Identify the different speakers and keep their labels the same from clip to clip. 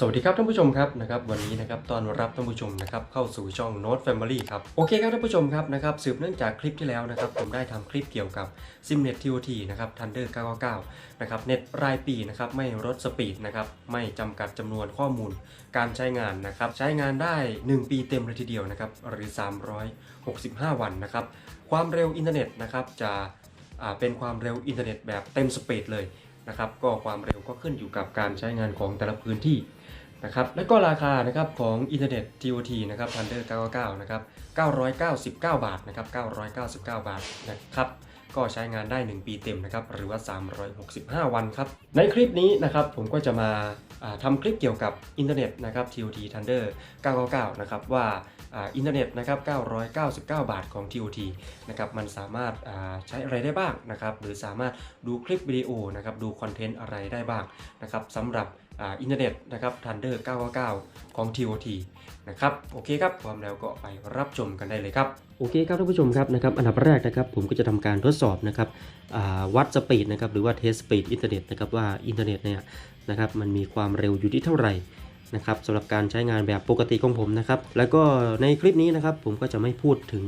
Speaker 1: สวัสดีครับท่านผู้ชมครับนะครับวันนี้นะครับตอนรับท่านผู้ชมนะครับเข้าสู่ช่อง Note Family ครับโอเคครับท่านผู้ชมครับนะครับสืบเนื่องจากคลิปที่แล้วนะครับผมได้ทำคลิปเกี่ยวกับ SimNet TOT นะครับ Thunder 999นะครับเน็ตรายปีนะครับไม่ลดสปีดนะครับไม่จำกัดจำนวนข้อมูลการใช้งานนะครับใช้งานได้ 1 ปีเต็มเลยทีเดียวนะครับหรือ 365 วันนะครับความเร็วอินเทอร์เน็ตนะครับจะเป็นความเร็วอินเทอร์เน็ตแบบเต็มสปีดเลย นะครับ ก็ความเร็วก็ขึ้นอยู่กับการใช้งานของแต่ละพื้นที่นะครับ และก็ราคานะครับของอินเทอร์เน็ต TOT นะครับ Thunder 99 นะครับ 999 บาทนะครับ 999 บาทนะครับก็ใช้งานได้ 1 ปีเต็มนะครับหรือว่า 365 วันครับ ในคลิปนี้นะครับผมก็จะมา ทำคลิปเกี่ยวกับอินเทอร์เน็ตนะครับ TOT Thunder 999 นะครับว่าอินเทอร์เน็ตนะครับ 999 บาทของ TOT นะครับมันสามารถใช้อะไรได้บ้างนะครับหรือสามารถดูคลิปวิดีโอนะครับดูคอนเทนต์อะไรได้บ้างนะครับสำหรับอินเทอร์เน็ตนะครับ Thunder 999 ของ TOT นะครับโอเคครับพร้อมแล้วก็ไปรับชมกันได้เลยครับโอเคครับท่านผู้ชมครับนะครับอันดับแรกนะครับผมก็จะทำการทดสอบนะครับวัดสปีดนะครับหรือว่าเทสสปีดอินเทอร์เน็ตนะครับว่าอินเทอร์เน็ตเนี่ย นะครับมันมีความเร็วอยู่ที่เท่าไหร่นะครับสำหรับการใช้งานแบบปกติของผมนะครับแล้วก็ในคลิปนี้นะครับผมก็จะไม่พูดถึง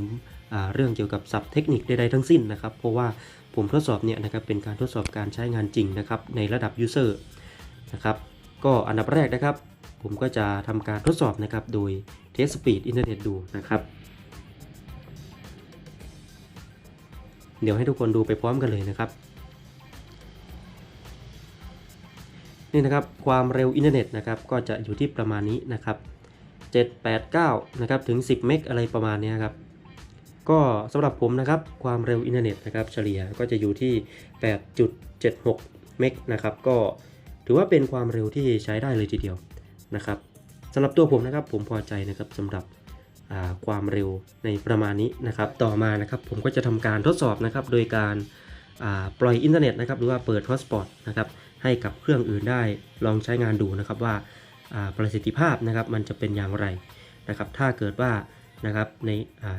Speaker 1: เรื่องเกี่ยวกับศัพท์เทคนิคใดๆทั้งสิ้นนะครับ เพราะว่าผมทดสอบเนี่ยนะครับเป็นการทดสอบการใช้งานจริงนะครับในระดับ user นะครับก็อันดับแรกนะครับ ผมก็จะทำการทดสอบนะครับโดยเทสสปีดอินเทอร์เน็ตดูนะครับเดี๋ยวให้ทุกคนดูไปพร้อมกันเลยนะครับ นี่นะครับความเร็วอินเทอร์เน็ตนะครับก็จะอยู่ที่ประมาณนี้นะครับ 789 นะครับถึง 10 เมกอะไรประมาณนี้ครับก็สำหรับผมนะครับความเร็วอินเทอร์เน็ตนะครับเฉลี่ยก็จะอยู่ที่ 8.76 เมกนะครับก็ถือว่าเป็นความเร็วที่ใช้ได้เลยทีเดียวนะครับสำหรับตัวผมนะครับผมพอใจนะครับสำหรับความเร็วในประมาณนี้นะครับ ต่อมานะครับผมก็จะทำการทดสอบนะครับโดยการปล่อยอินเทอร์เน็ตนะครับหรือว่าเปิดฮอสปอตนะครับ ให้กับเครื่องอื่นได้ลองใช้งานดูนะครับว่าประสิทธิภาพนะครับมันจะเป็นอย่างไรนะครับ ถ้าเกิดว่านะครับใน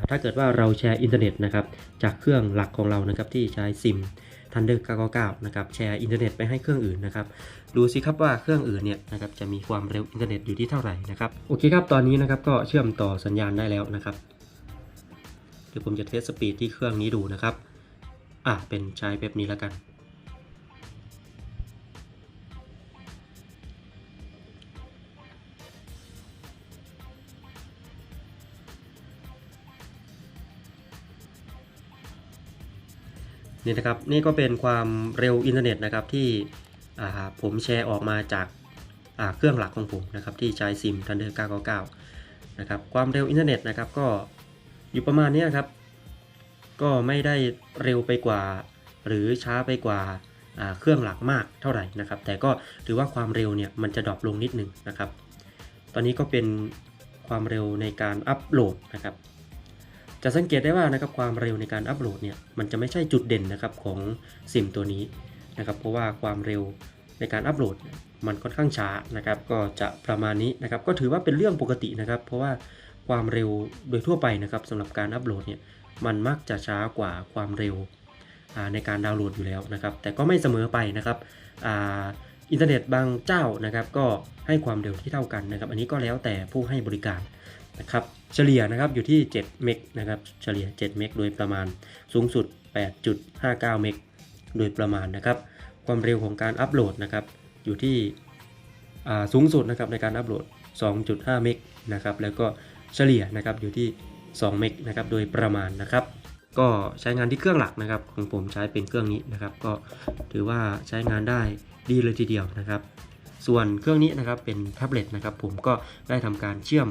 Speaker 1: ถ้าเกิดว่าเราแชร์อินเทอร์เน็ตนะครับจากเครื่องหลักของเรานะครับที่ใช้ซิม Thunder 999นะครับแชร์อินเทอร์เน็ตไปให้เครื่องอื่นนะครับดูสิครับว่าเครื่องอื่นเนี่ยนะครับจะมีความเร็วอินเทอร์เน็ตอยู่ที่เท่าไหร่นะครับโอเคครับตอนนี้นะครับก็เชื่อมต่อสัญญาณได้แล้วนะครับเดี๋ยวผมจะเทสสปีดที่เครื่องนี้ดูนะครับอะเป็นใช้แบบนี้แล้วกัน นี่นะครับนี่ก็เป็นความเร็วอินเทอร์เน็ตนะครับที่ผมแชร์ออกมาจากาเครื่องหลักของผมนะครับที่ใช้ซิม Thunder 999 นะครับความเร็วอินเทอร์เน็ตนะครับก็อยู่ประมาณนี้ครับ ก็ไม่ได้เร็วไปกว่า หรือช้าไปกว่าอ่าเครื่องหลักมากเท่าไหร่นะครับ แต่ก็ถือว่าความเร็วเนี่ยมันจะดรอปลงนิดนึงนะครับ ตอนนี้ก็เป็นความเร็วในการอัปโหลดนะครับ จะสังเกตได้ว่านะครับความเร็วในการอัปโหลดเนี่ยมันจะไม่ใช่จุดเด่นนะครับของซิมตัวนี้นะครับเพราะว่าความเร็วในการอัปโหลดมันค่อนข้างช้านะครับ ก็จะประมาณนี้นะครับ ก็ถือว่าเป็นเรื่องปกตินะครับ เพราะว่าความเร็วโดยทั่วไปนะครับสำหรับการอัปโหลดเนี่ยมันมักจะช้ากว่าความเร็วในการดาวน์โหลดอยู่แล้วนะครับ แต่ก็ไม่เสมอไปนะครับออินเทอร์เน็ตบางเจ้านะครับ ก็ให้ความเร็วที่เท่ากันนะครับ อันนี้ก็แล้วแต่ผู้ให้บริการ นะครับเฉลี่ยนะครับอยู่ที่ 7 เมกนะครับเฉลี่ย 7 เมกโดยประมาณสูงสุด 8.59 เมกโดยประมาณนะครับ ความเร็วของการอัปโหลดนะครับอยู่ที่สูงสุดนะครับในการอัปโหลด 2.5 เมกนะครับแล้วก็เฉลี่ยนะครับอยู่ที่ 2 เมกนะครับโดยประมาณนะครับ ก็ใช้งานที่เครื่องหลักนะครับ ของผมใช้เป็นเครื่องนี้นะครับ ก็ถือว่าใช้งานได้ดีเลยทีเดียวนะครับ ส่วนเครื่องนี้นะครับเป็นแท็บเล็ตนะครับ ผมก็ได้ทำการเชื่อม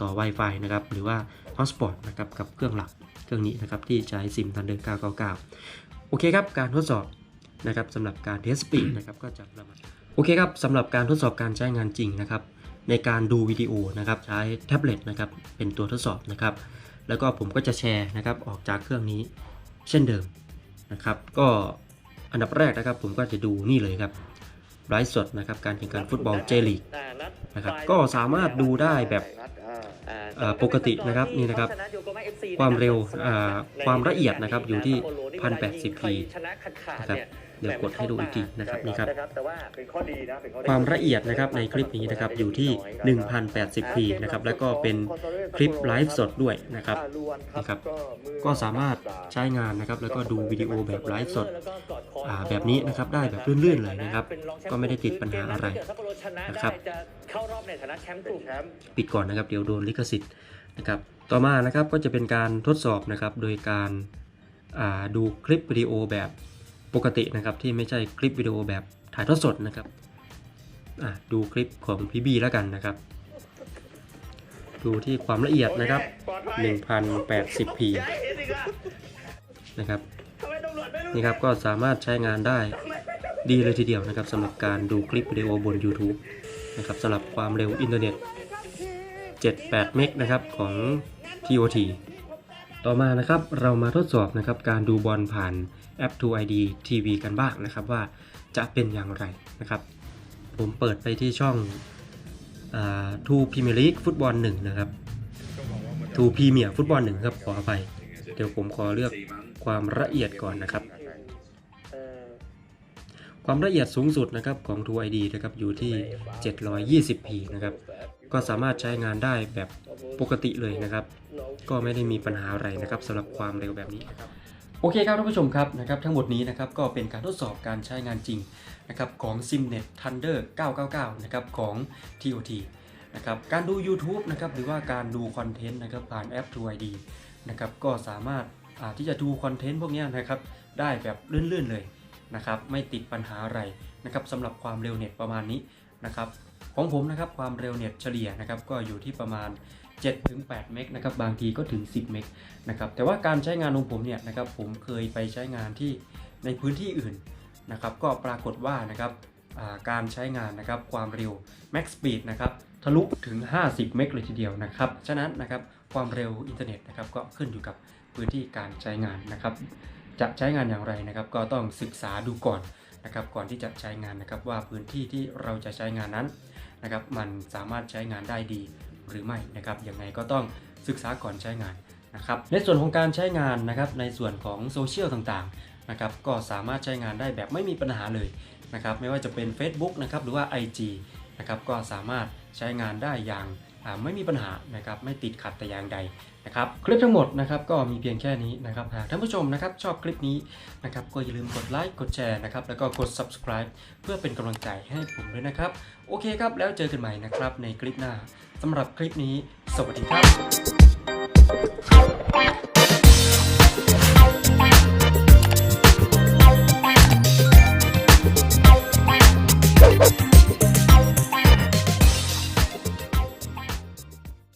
Speaker 1: ต่อ Wi-Fi นะครับหรือว่า Hotspot นะครับกับเครื่องหลักเครื่องนี้นะครับที่ใช้ซิม Thunder 999 โอเคครับ การทดสอบนะครับสำหรับการเทสสปีดนะครับก็จะประมาณโอเคครับสำหรับการทดสอบการใช้งานจริงนะครับในการดูวิดีโอนะครับใช้แท็บเล็ตนะครับเป็นตัวทดสอบนะครับแล้วก็ผมก็จะแชร์นะครับออกจากเครื่องนี้เช่นเดิมนะครับก็อันดับแรกนะครับผมก็จะดูนี่เลยครับไลฟ์สดนะครับการแข่งขันฟุตบอลเจลีกนะครับก็สามารถดูได้แบบ ปกตินะครับนี่นะครับ ความเร็วอ่าความละเอียดนะครับอยู่ที่ 1080p นะครับเดี๋ยวกดให้ดูอีกทีนะครับนี่ครับ
Speaker 2: แต่ว่าเป็นข้อดีนะเป็นข้อดี
Speaker 1: ความละเอียดนะครับในคลิปนี้นะครับอยู่ที่ 1080p นะครับแล้วก็เป็นคลิปไลฟ์สดด้วยนะครับนะครับก็สามารถใช้งานนะครับแล้วก็ดูวิดีโอแบบไลฟ์สดอ่าแบบนี้นะครับได้แบบลื่นๆเลยนะครับก็ไม่ได้ติดปัญหาอะไรนะครับ
Speaker 2: จะเข้ารอบในฐานะแชมป์กลุ่มแชมป์
Speaker 1: ปิดก่อนนะครับเดี๋ยวโดนลิขสิทธิ์นะครับต่อมานะครับก็จะเป็นการทดสอบนะครับโดยการอ่าดูคลิปวิดีโอแบบ ปกตินะครับที่ไม่ใช่คลิปวิดีโอแบบถ่ายทอดสดนะครับอ่าดูคลิปของพี่บีแล้วกันนะครับ ดูที่ความละเอียดนะครับ 1080p นะครับนี่ครับก็สามารถใช้งานได้ดีเลยทีเดียวนะครับสำหรับการดูคลิปวิดีโอบน YouTube นะครับสำหรับความเร็วอินเทอร์เน็ต 78 เมกนะครับของ TOT ต่อมานะครับเรามาทดสอบนะครับการดูบอลผ่านแอป 2ID TV กันบ้างนะครับว่าจะเป็นอย่างไรนะครับ ผมเปิดไปที่ช่องทูพรีเมียร์ลีกฟุตบอล1นะครับทูพรีเมียร์ฟุตบอล1ครับขออภัยเดี๋ยวผมขอเลือกความละเอียดก่อนนะครับ ความละเอียดสูงสุดนะครับของ 2ID นะครับอยู่ที่ 720p นะครับ ก็สามารถใช้งานได้แบบปกติเลยนะครับ ก็ไม่ได้มีปัญหาอะไรนะครับสำหรับความเร็วแบบนี้โอเคครับท่านผู้ชมครับนะครับทั้งหมดนี้นะครับก็เป็นการทดสอบการใช้งานจริงนะครับของ SimNet Thunder 999 นะครับของ TOT นะครับการดู YouTube นะครับหรือว่าการดูคอนเทนต์นะครับผ่านแอป 2ID นะครับก็สามารถาที่จะดูคอนเทนต์พวกนี้นะครับได้แบบลื่นๆเลยนะครับไม่ติดปัญหาอะไรนะครับสำหรับความเร็วเน็ตประมาณนี้นะครับ ของผมนะครับความเร็วเน็ตเฉลี่ยนะครับก็อยู่ที่ประมาณ 7-8 เมกนะครับบางทีก็ถึง 10 เมกนะครับแต่ว่าการใช้งานของผมเนี่ยนะครับผมเคยไปใช้งานที่ในพื้นที่อื่นนะครับก็ปรากฏว่านะครับการใช้งานนะครับความเร็ว Max Speed นะครับทะลุถึง 50 เมกเลยทีเดียวนะครับ ฉะนั้นนะครับความเร็วอินเทอร์เน็ตนะครับก็ขึ้นอยู่กับพื้นที่การใช้งานนะครับ จะใช้งานอย่างไรนะครับ ก็ต้องศึกษาดูก่อนนะครับ ก่อนที่จะใช้งานนะครับว่าพื้นที่ที่เราจะใช้งานนั้น นะครับมันสามารถใช้งานได้ดีหรือไม่นะครับยังไงก็ต้องศึกษาก่อนใช้งานนะครับในส่วนของการใช้งานนะครับในส่วนของโซเชียลต่างๆนะครับก็สามารถใช้งานได้แบบไม่มีปัญหาเลยนะครับไม่ว่าจะเป็น Facebook นะครับหรือว่า IG นะครับก็สามารถใช้งานได้อย่าง ไม่มีปัญหานะครับไม่ติดขัดแต่อย่างใดนะครับคลิปทั้งหมดนะครับก็มีเพียงแค่นี้นะครับหากท่านผู้ชมนะครับชอบคลิปนี้นะครับก็อย่าลืมกดไลค์กดแชร์นะครับแล้วก็กด subscribe เพื่อเป็นกำลังใจให้ผมด้วยนะครับ โอเคครับแล้วเจอกันใหม่นะครับในคลิปหน้าสำหรับคลิปนี้ สวัสดีครับ